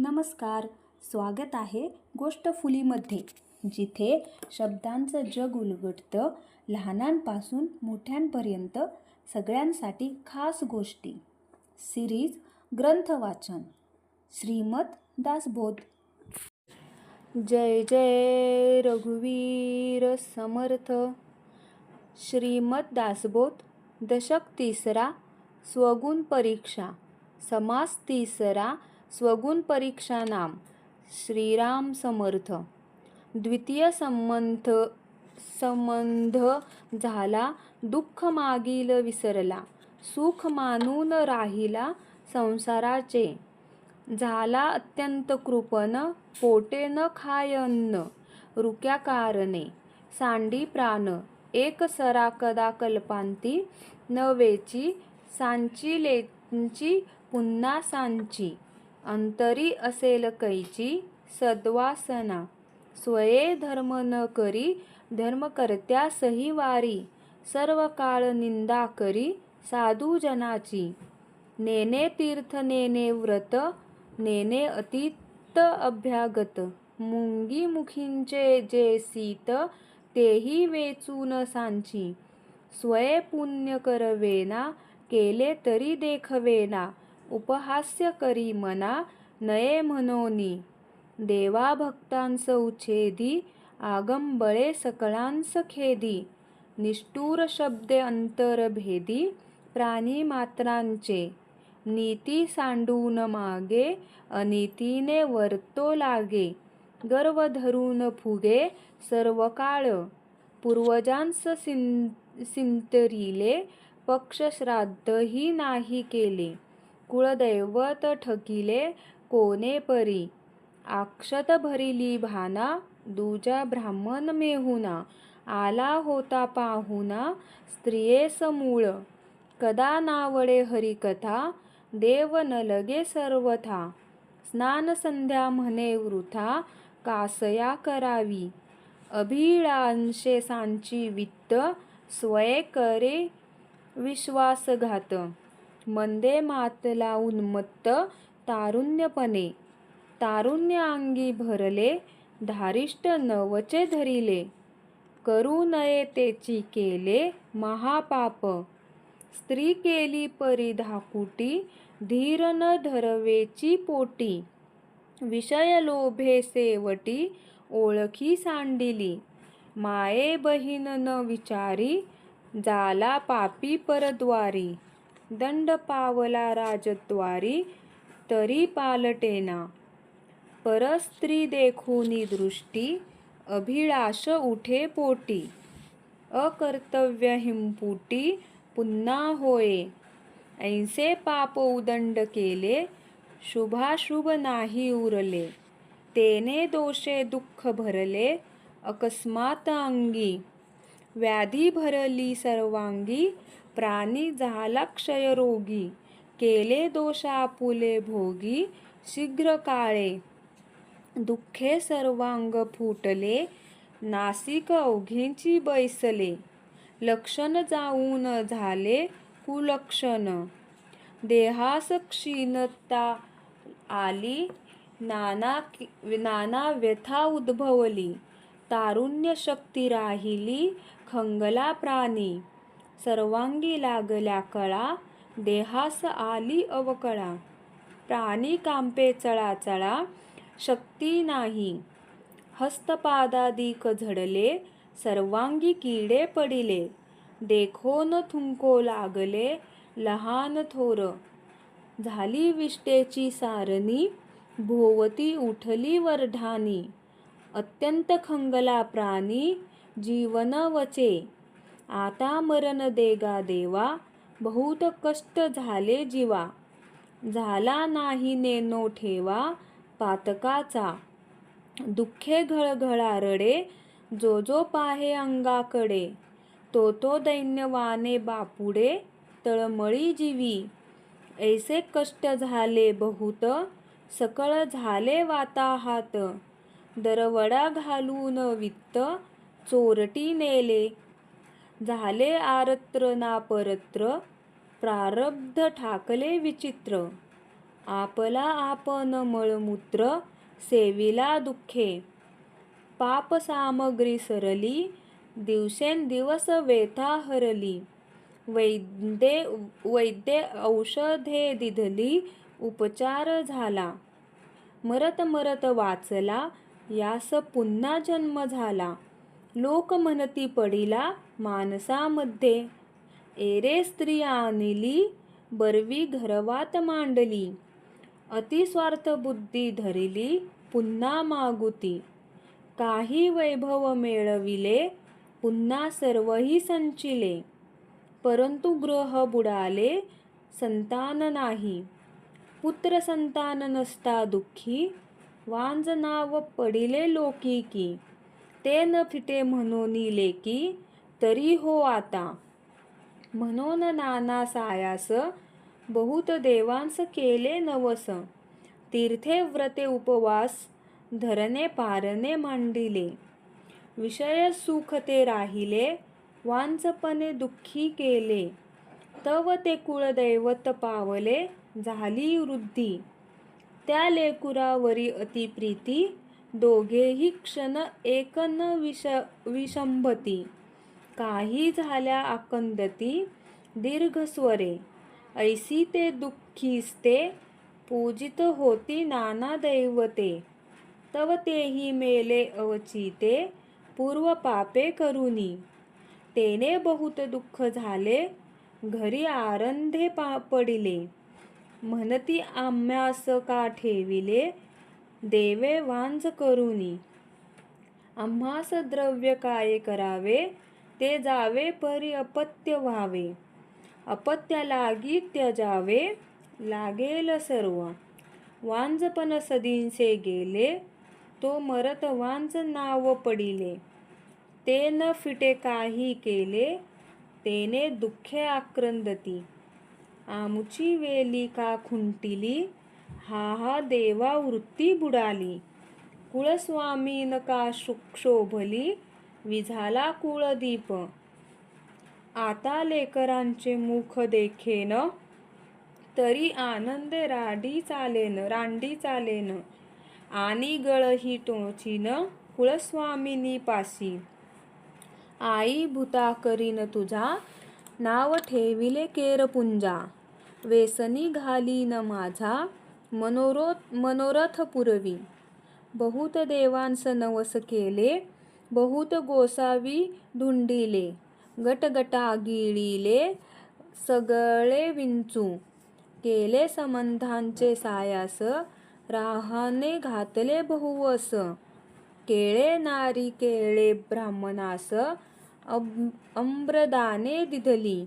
नमस्कार स्वागत आहे गोष्ट फुलीमध्ये जिथे शब्दांचं जग उलगडतं लहानांपासून मोठ्यांपर्यंत सगळ्यांसाठी खास गोष्टी. सिरीज ग्रंथ वाचन. दासबोध. जय जय रघुवीर समर्थ. श्रीमत दासबोध दशक तिसरा स्वगुण परीक्षा. समास तिसरा स्वगुण परीक्षा नाम श्रीराम समर्थ. द्वितीय संबंध संबंध झाला दुःख मागील विसरला सुख मानून राहिला संसाराचे. झाला अत्यंत कृपण पोटे न खाय अन्न रुक्या कारणे सांडी प्राण एक सरा कदा कल्पांती नवेची सांची लेंची पुन्हा सांची. अंतरी असेल कैची सद्वासना. स्वये धर्म न करी धर्मकर्त्या सही वारी. सर्व काळ निंदा करी साधू जनाची. नेने तीर्थ नेने व्रत नेने अतीत अभ्यागत. मुंगी मुखींचे जे सीत तेही वेचून सांची. स्वय पुण्य करवेना केले तरी देखवेना. उपहास्य करी मना नये म्हणोनी देवा भक्तांस उच्छेदी आगंबळे सकळांस खेदी. निष्ठूर शब्दे अंतरभेदी प्राणी मात्रांचे. नीती सांडून मागे अनितीने वर्तो लागे. गर्व धरून फुगे सर्व काळ. पूर्वजांस सिं सिंतरिले पक्षश्राद्धही नाही केले. कुळदैवत ठकिले कोणे परी. अक्षत भरिली भाना दुजा ब्राह्मण मेहुना. आला होता पाहुना स्त्रियेस मूळ कदा नावडे हरिकथा देव न लगे सर्वथा. स्नान संध्या म्हणे वृथा कासया करावी. अभिळांशे सांची वित्त स्वये करे विश्वासघात. मंदे मातला उन्मत्त तारुण्यपणे. तारुण्य अंगी भरले धारिष्ट नवचे धरिले. करू नये तेची केले महापाप. स्त्री केली परी धाकुटी धीर न धरवेची पोटी. विषय लोभे सेवटी ओळखी सांडिली. माये बहीण न विचारी जाला पापी परद्वारी. दंड पावला राजद्वारी तरी पालटेना. परस्त्री देखुनी दृष्टी अभिलाष उठे पोटी. अकर्तव्य हिंपुटी पुन्हा होये. ऐसे पाप उदंड केले शुभाशुभ नाही उरले. तेने दोषे दुःख भरले अकस्मात अंगी व्याधी भरली सर्वांगी प्राणी झाला क्षयरोगी केले दोषापुले भोगी शीघ्र काळे. दुःखे सर्वांग फुटले नासिक अवघींची बैसले. लक्षण जाऊन झाले कुलक्षण. देहास क्षीणता आली नाना नाना व्यथा उद्भवली. तारुण्य शक्ती राहिली खंगला प्राणी. सर्वांगी लागल्या कळा देहास आली अवकळा. प्राणी कांपे चळाचळा शक्ती नाही. हस्तपादादिक झडले सर्वांगी किडे पडिले. देखोन थुंको लागले लहान थोर. झाली विष्टेची सारणी भोवती उठली वरढानी अत्यंत खंगला प्राणी जीवन वचे. आता मरण देगा देवा बहुत कष्ट झाले जीवा. झाला नाही नेनो ठेवा पातकाचा. दुःखे घळघळा रडे जो जो पाहे अंगाकडे तो तो दैन्यवाने बापुडे तळमळी जीवी. ऐसे कष्ट झाले बहुत सकळ झाले वाताहात. दरवडा घालून वित्त चोरटी नेले झाले आरत्र ना परत्र प्रारब्ध ठाकले विचित्र. आपला आपण मळमूत्र सेविला दुःखे. पाप सामग्री सरली दिवसेंदिवस वेथा हरली. वैद्ये वैद्य औषधे दिधली उपचार झाला. मरत मरत वाचला यास पुन्हा जन्म झाला. लोक म्हणती पडिला माणसामध्ये एरे स्त्री आणली बरवी घरवात मांडली. अतिस्वार्थ बुद्धी धरिली पुन्हा मागुती. काही वैभव मिळविले पुन्हा सर्वही संचिले. परंतु ग्रह बुडाले संतान नाही. पुत्र संतान नसता दुःखी वांज नाव पडिले लोकी की. ते न फिटे म्हणून लेकी तरी हो आता. म्हणून नाना सायास बहुत देवांस केले नवस. तीर्थे व्रते उपवास धरणे पारणे मांडिले. विषय सुख ते राहिले वांचपणे दुःखी केले. तव ते कुळदैवत पावले झाली वृद्धी. त्या लेकुरावरी अतिप्रीती दोघेही क्षण एक न विष विषंभती. काही झाल्या आकंदती दीर्घस्वरे ऐसी ते दुःखीस्ते पूजित होती नाना दैवते. तव तेही मेले अवचिते पूर्व पापे करुनी. तेने बहुत दुःख झाले घरी आरंधे पा पडिले. म्हणती आम्यास का ठेविले देवे वांज करुनी. आम्हास द्रव्य काय करावे ते जावे परी अपत्य व्हावे. अपत्या लागी त्यजावे लागेल सर्व. वांजपण सदींसे गेले तो मरत वांज नाव पडिले. ते न फिटे काही केले तेने दुःखे आक्रंदती. आमुची वेली का खुंटिली हा हा देवा वृत्ती बुडाली. कुळस्वामीन का शोभली? विझाला कुळदीप. आता लेकरांचे मुख देखेन तरी आनंद राडी चालेन रांडी चालेन. आणि गळही टोचीन कुळस्वामिनी पासी आई भूता करीन तुझा नाव ठेविले केरपुंजा. वेसनी घालीन माझा मनोरथ मनोरथ पुरवी. बहुत देवांस नवस केले बहुत गोसावी धुंडिले. गटगटा गिळिले सगळे विंचू. केले संबंधांचे सायास राहाने घातले बहुवस. केळे नारी केळे ब्राह्मणास अम्रदाने दिधली.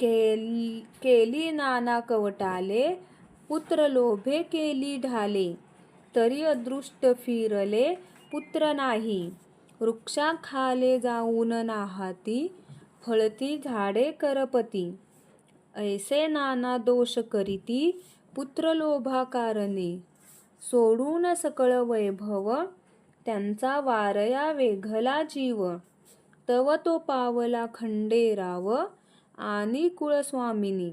केल केली नाना कवटाले पुत्र लोभे केली ढाले. तरी अदृष्ट फिरले पुत्र नाही. वृक्षा खाले जाऊन नाहाती फळती झाडे करपती. ऐसे नाना दोष करीती पुत्र लोभा कारणे सोडून सकळ वैभव त्यांचा वारया वेघला जीव. तव तो पावला खंडेराव आणि कुळस्वामिनी.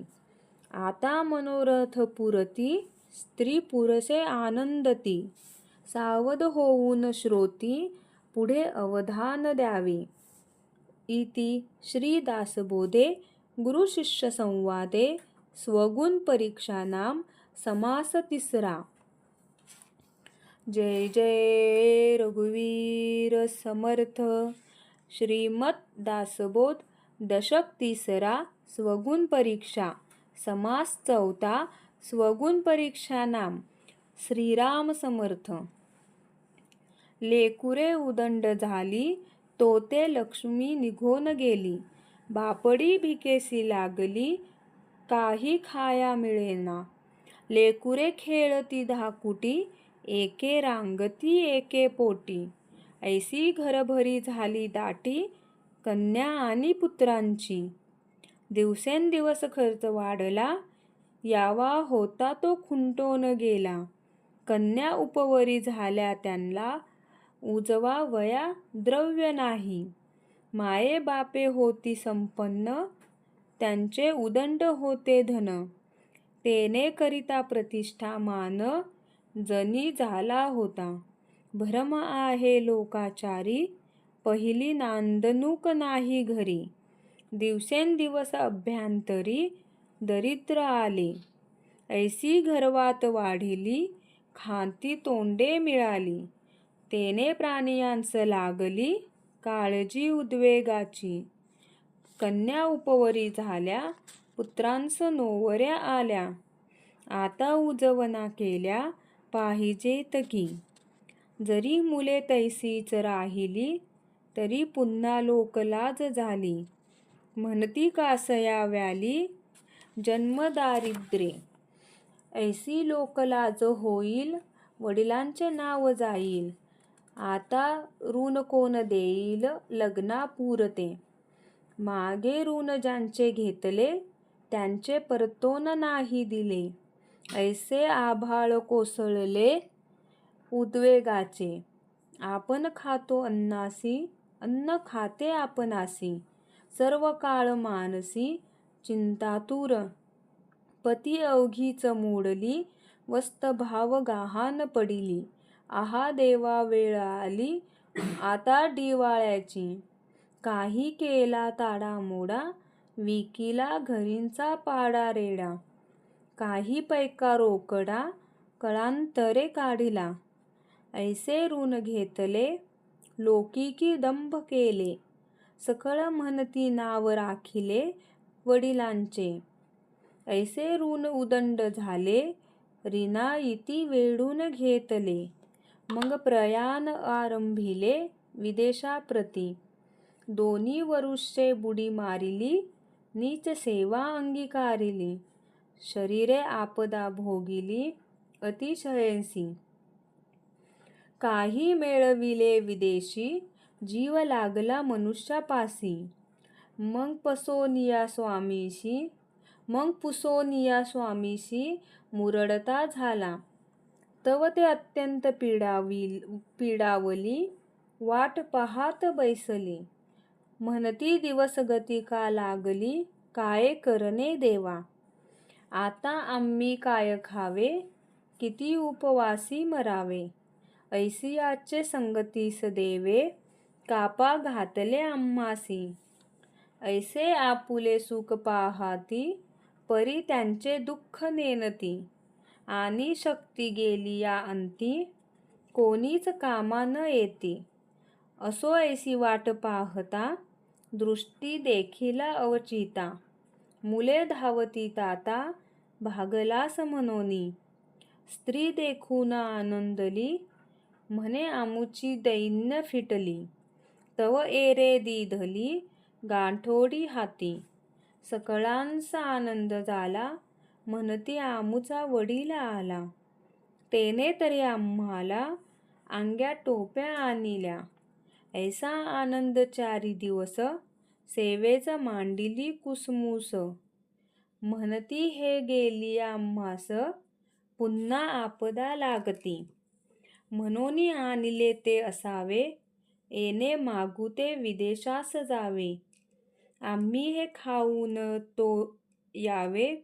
आता मनोरथ पुरती स्त्री पुरसे आनंदती. सावध होऊन श्रोती पुढे अवधान द्यावे. इति श्रीदासबोधे गुरुशिष्यसंवादे गुरुशिष्य स्वगुण परीक्षानाम समास तिसरा. जय जय रघुवीर समर्थ. श्रीमत दासबोध दशक तिसरा स्वगुण परीक्षा. समास चौथा स्वगुण परीक्षा नाम. श्रीराम समर्थ. लेकुरे उदंड झाली तोते लक्ष्मी निघून गेली. बापडी भिकेसी लागली काही खाया मिळेना. लेकुरे खेळती धाकुटी एके रांगती एके पोटी. ऐसी घरभरी झाली दाटी कन्या आणि पुत्रांची. दिवसेंदिवस खर्च वाढला यावा होता तो खुंटून गेला. कन्या उपवरी झाल्या त्यांना उजवा वया द्रव्य नाही. माये बापे होती संपन्न त्यांचे उदंड होते धन. तेने करिता प्रतिष्ठा मान जनी झाला होता. भ्रम आहे लोकाचारी पहिली नांदणूक नाही घरी. दिवसेंदिवस अभ्यंतरी दरिद्र आले. ऐसी घरवात वाढिली खांती तोंडे मिळाली. तेने प्राणियांस लागली काळजी उद्वेगाची. कन्या उपवरी झाल्या पुत्रांस नोवऱ्या आल्या. आता उजवना केल्या पाहिजेत की. जरी मुले तैसीच राहिली तरी पुन्हा लोकलाज झाली. म्हणती कासया व्याली जन्मदारिद्रे ऐसी लोकलाज होईल वडिलांचे नाव जाईल. आता ऋण कोण देईल? लग्ना पुरते मागे ऋण ज्यांचे घेतले त्यांचे परतोन नाही दिले. ऐसे आभाळ कोसळले उद्वेगाचे. आपण खातो अन्नासी अन्न खाते आपणासी सर्व काळ मानसी चिंतातूर. पती अवघीच मोडली वस्त भाव गहाण पडिली. आहा देवा वेळ आली आता डिवाळ्याची काही केला ताडा मोडा विकिला घरींचा पाडा रेडा. काही पैका रोकडा कळांतरे काढिला. ऐसे ऋण घेतले लोकिकी दंभ केले. सकळ म्हणती नाव राखिले वडिलांचे. ऐसे ऋण उदंड झाले रिना इति वेढून घेतले. मग प्रयाण आरंभिले विदेशाप्रती. दोन्ही वरुषे बुडी मारिली नीच सेवा अंगीकारिली. शरीरे आपदा भोगिली अतिशयसी. काही मिळविले विदेशी जीव लागला मनुष्यापासी. मग पसोनिया स्वामीशी मग पुसोनिया स्वामीशी मुरडता झाला. तव ते अत्यंत पिडावी पिडावली वाट पाहात बैसली. म्हणती दिवसगती का लागली काय करणे देवा? आता आम्ही काय खावे किती उपवासी मरावे? ऐसियाचे संगतीस देवे कापा घातले आम्हासी ऐसे आपुले सुख पाहाती परी त्यांचे दुःख नेनती. आणि शक्ती गेली या अंती कोणीच कामा न येती. असो ऐसी वाट पाहता दृष्टी देखील अवचिता. मुले धावती ताता भागलास मनोनी. स्त्री देखून आनंदली म्हणे आमुची दैन्य फिटली. तव एरे दिधली गांठोडी हाती. सकळांचा आनंद झाला म्हणती आमुचा वडील आला. तेने तरी आम्हाला अंग्या टोप्या आणल्या. ऐसा आनंद चारी दिवस सेवेचं मांडिली कुसमुस. म्हणती हे गेली आम्हास पुन्हा आपदा लागती. म्हणून आणले ते असावे येणे मागू ते विदेशास जावे आम्ही हे खाऊन तो यावे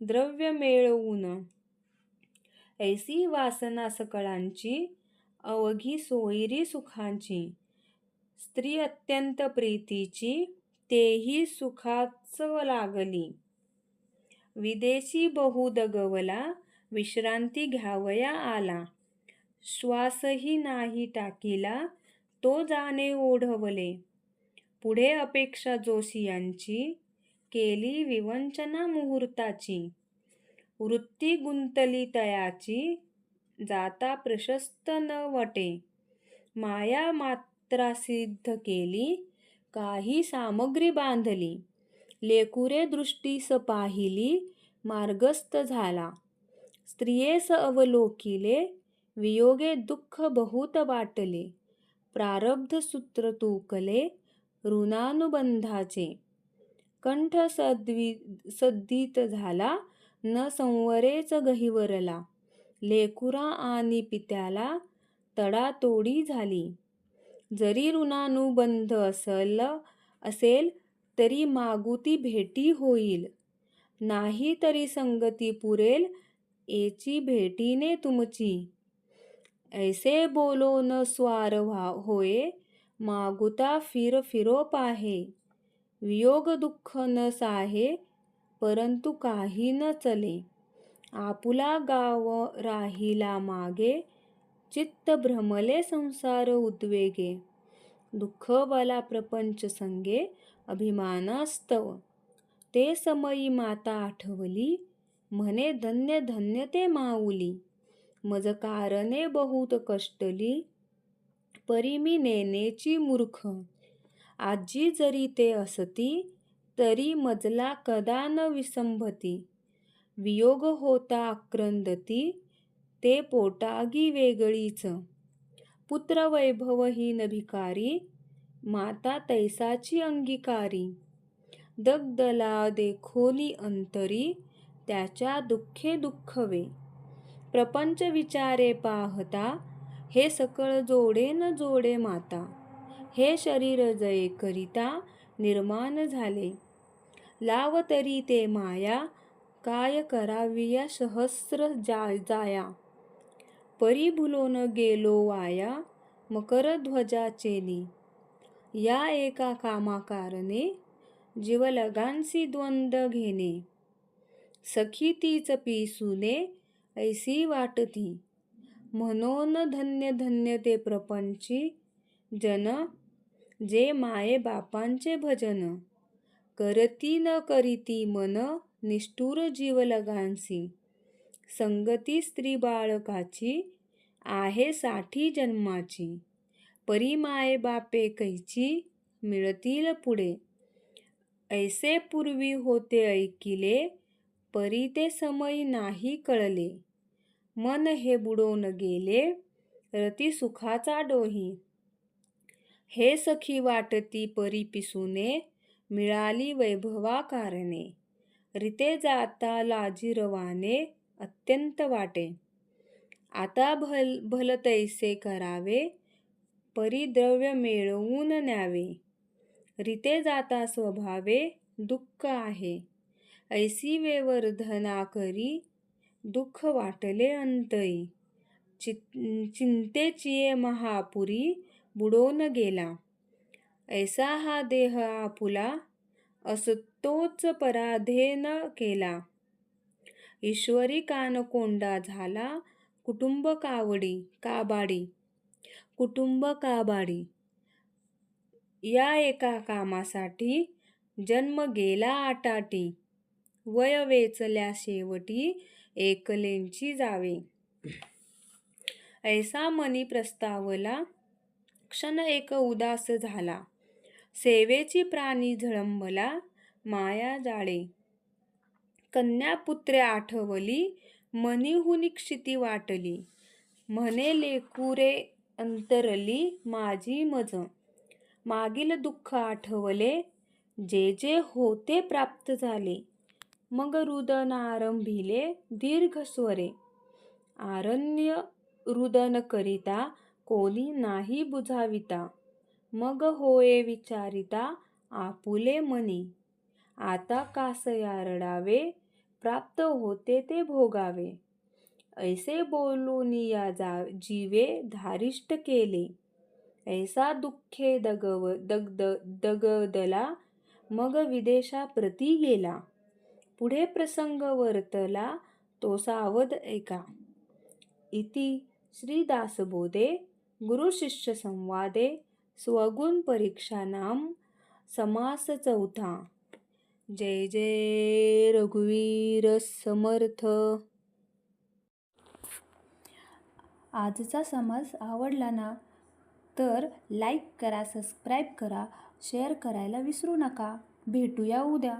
द्रव्य मिळवून. ऐसी वासना सकळांची अवघी सोयरी सुखांची. स्त्री अत्यंत प्रीतीची तेही सुखाच लागली. विदेशी बहु दगवला विश्रांती घ्यावया आला. श्वासही नाही टाकीला तो जाणे ओढवले. पुढे अपेक्षा जोशी यांची केली विवंचना मुहूर्ताची. वृत्ती गुंतली तयाची जाता प्रशस्त न वटे. माया मात्रा सिद्ध केली काही सामग्री बांधली. लेकुरे दृष्टीस पाहिली मार्गस्थ झाला. स्त्रियेस अवलोकिले वियोगे दुःख बहुत वाटले. प्रारब्ध सूत्र तुकले ऋणानुबंधाचे. कंठ सद्वि सद्धित झाला न संवरेच गहिवरला. लेकुरा आणि पित्याला तडातोडी झाली. जरी ऋणानुबंध असल असेल तरी मागुती भेटी होईल. नाही तरी संगती पुरेल एची भेटीने तुमची. ऐसे बोलो न स्वार व्हा होय मागुता फिर फिरो पाहे वियोग दुःख न साहे परंतु काही न चले. आपुला गाव राहिला मागे चित्त भ्रमले संसार उद्वेगे. दुःख बला प्रपंच संगे अभिमानास्तव ते समयी माता आठवली म्हणे धन्य धन्य ते माऊली. मज कारणे बहुत कष्टली परी मी नेनेची मूर्ख. आजी जरी ते असती तरी मजला कदा न विसंभती. वियोग होता आक्रंदती ते पोटागी वेगळीच. पुत्र वैभवहीन भिकारी माता तैसाची अंगीकारी. दगदला देखोली अंतरी त्याच्या दुःखे दुःखवे. प्रपंच विचारे पाहता हे सकळ जोडे न जोडे माता हे शरीर जये करिता निर्माण झाले. लाव तरी ते माया काय कराविया सहस्र जा जाया. परी भुलोन गेलो वाया मकर ध्वजाचेली या एका कामाकारणे जीवलगांसी द्वंद्व घेणे. सखी तीच पिसुने ऐसी वाटती म्हणून धन्य धन्य ते प्रपंची जन जे माये बापांचे भजन. करती न करीती मन निष्ठुर जीवलगांसी संगती स्त्री बाळकाची आहे साठी जन्माची. परी माये बापे कैची मिळतील पुढे. ऐसे पूर्वी होते ऐकिले परी ते समय नाही कळले. मन हे बुडून गेले रती सुखाचा डोही. हे सखी वाटती परी पिसूने मिळाली वैभवा कारणे रिते जाता लाजिरवाने अत्यंत वाटे. आता भल भलतैसे करावे परिद्रव्य मिळवून न्यावे. रिते जाता स्वभावे दुःख आहे. ऐसी वेवर्धना करी दुःख वाटले अंतई. चिंतेची महापुरी बुडोन गेला. ऐसा हा देह आपुला असतोच पराधेन केला. ईश्वरी कानकोंडा झाला कुटुंब कावडी काबाडी. कुटुंब काबाडी. या एका कामासाठी जन्म गेला आटाटी. वय वेचल्या शेवटी एकलेंची जावे. ऐसा मनी प्रस्तावला क्षण एक उदास झाला. सेवेची प्राणी झळंबला माया जाळे. कन्यापुत्रे आठवली मनीहुनी क्षिती वाटली. म्हणे लेकुरे अंतरली माझी मज. मागील दुःख आठवले जे जे होते प्राप्त झाले. मग रुदन आरंभिले दीर्घ स्वरे. आरण्य रुदन करिता कोणी नाही बुझाविता. मग होये विचारिता आपुले मनी. आता कासया रडावे प्राप्त होते ते भोगावे. ऐसे बोलून या जा जीवे धारिष्ट केले. ऐसा दुःखे दगव दगद दगदला मग विदेशा प्रती गेला. पुढे प्रसंग वर्तला तो सावध ऐका इति श्रीदासबोधे गुरुशिष्य संवादे स्वगुण परीक्षा नाम समास चौथा जय जय रघुवीर समर्थ. आजचा समाज आवडला ना तर लाईक करा सबस्क्राईब करा शेअर करायला विसरू नका. भेटूया उद्या.